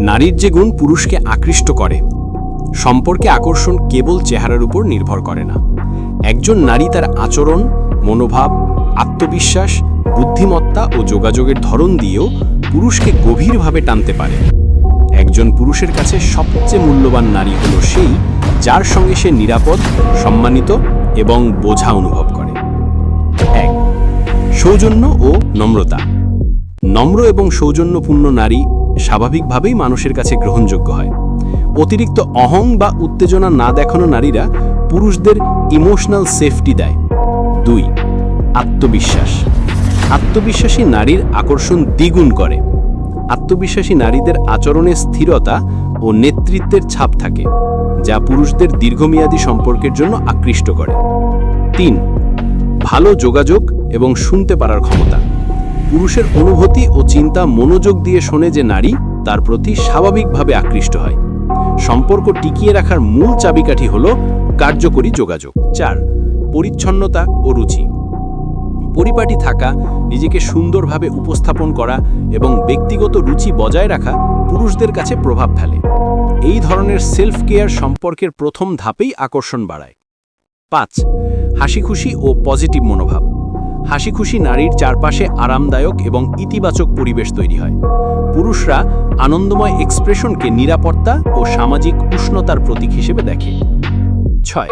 নারীর যে গুণ পুরুষকে আকৃষ্ট করে, সম্পর্কে আকর্ষণ কেবল চেহারার উপর নির্ভর করে না। একজন নারী তার আচরণ, মনোভাব, আত্মবিশ্বাস, বুদ্ধিমত্তা ও যোগাযোগের ধরন দিয়েও পুরুষকে গভীরভাবে টানতে পারে। একজন পুরুষের কাছে সবচেয়ে মূল্যবান নারী হল সেই যার সঙ্গে সে নিরাপদ, সম্মানিত এবং বোঝা অনুভব করে। এক, সৌজন্য ও নম্রতা। নম্র এবং সৌজন্যপূর্ণ নারী স্বাভাবিকভাবেই মানুষের কাছে গ্রহণযোগ্য হয়। অতিরিক্ত অহং বা উত্তেজনা না দেখানো নারীরা পুরুষদের ইমোশনাল সেফটি দেয়। দুই, আত্মবিশ্বাস। আত্মবিশ্বাসী নারীর আকর্ষণ দ্বিগুণ করে। আত্মবিশ্বাসী নারীদের আচরণে স্থিরতা ও নেতৃত্বের ছাপ থাকে, যা পুরুষদের দীর্ঘমেয়াদী সম্পর্কের জন্য আকৃষ্ট করে। তিন, ভালো যোগাযোগ এবং শুনতে পারার ক্ষমতা। পুরুষের অনুভূতি ও চিন্তা মনোযোগ দিয়ে শোনে যে নারী তার প্রতি স্বাভাবিকভাবে আকৃষ্ট হয়। সম্পর্ক টিকিয়ে রাখার মূল চাবিকাঠি হল কার্যকরী যোগাযোগ। চার, পরিচ্ছন্নতা ও রুচি। পরিপাটি থাকা, নিজেকে সুন্দরভাবে উপস্থাপন করা এবং ব্যক্তিগত রুচি বজায় রাখা পুরুষদের কাছে প্রভাব ফেলে। এই ধরনের সেলফ কেয়ার সম্পর্কের প্রথম ধাপেই আকর্ষণ বাড়ায়। পাঁচ হাসি খুশি ও পজিটিভ মনোভাব। হাসি খুশি নারীর চারপাশে আরামদায়ক এবং ইতিবাচক পরিবেশ তৈরি হয়। পুরুষরা আনন্দময় এক্সপ্রেশনকে নিরাপত্তা ও সামাজিক উষ্ণতার প্রতীক হিসেবে দেখে। ছয়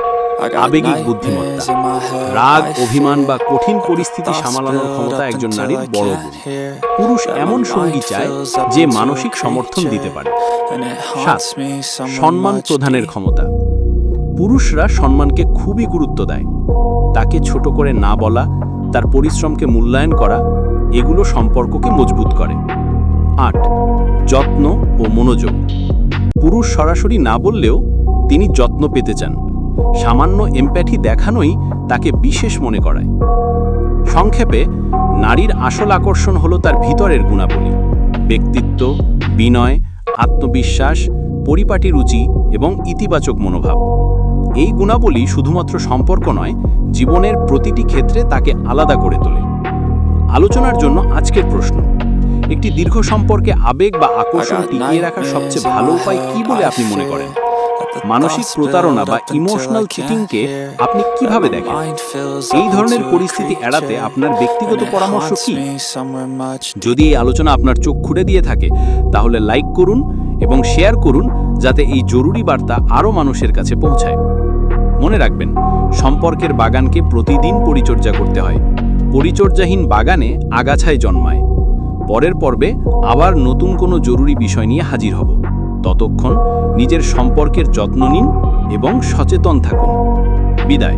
আবেগিক বুদ্ধিমত্তা। রাগ অভিমান বা কঠিন পরিস্থিতি সামালানোর ক্ষমতা একজন নারীর বড় গুণ। পুরুষ এমন সঙ্গী চায় যে মানসিক সমর্থন দিতে পারে। সাত সম্মান প্রদানের ক্ষমতা। পুরুষরা সম্মানকে খুবই গুরুত্ব দেয়। তাকে ছোট করে না বলা তার পরিশ্রমকে মূল্যায়ন করা, এগুলো সম্পর্ককে মজবুত করে। আট, যত্ন ও মনোযোগ। পুরুষ সরাসরি না বললেও তিনি যত্ন পেতে চান। সামান্য এমপ্যাথি দেখানোই তাকে বিশেষ মনে করায়। সংক্ষেপে, নারীর আসল আকর্ষণ হলো তার ভিতরের গুণাবলী। ব্যক্তিত্ব, বিনয়, আত্মবিশ্বাস, পরিপাটি রুচি এবং ইতিবাচক মনোভাব। এই গুণাবলী শুধুমাত্র সম্পর্ক নয় জীবনের প্রতিটি ক্ষেত্রে তাকে আলাদা করে তোলে। আলোচনার জন্য আজকের প্রশ্ন একটি দীর্ঘ সম্পর্কে আবেগ বা আকর্ষণ টিকিয়ে রাখার সবচেয়ে ভালো উপায় কি বলে আপনি মনে করেন? মানসিক প্রতারণা বা ইমোশনাল চিটিংকে আপনি কীভাবে দেখেন? এই ধরনের পরিস্থিতি এড়াতে আপনার ব্যক্তিগত পরামর্শ কি? যদি এই আলোচনা আপনার চোখ খুঁড়ে দিয়ে থাকে তাহলে লাইক করুন এবং শেয়ার করুন যাতে এই জরুরি বার্তা আরও মানুষের কাছে পৌঁছায়। মনে রাখবেন, সম্পর্কের বাগানকে প্রতিদিন পরিচর্যা করতে হয়। পরিচর্যাহীন বাগানে আগাছায় জন্মায়। পরের পর্বে আবার নতুন কোনো জরুরি বিষয় নিয়ে হাজির হব। ততক্ষণ নিজের সম্পর্কের যত্ন নিন এবং সচেতন থাকুন। বিদায়।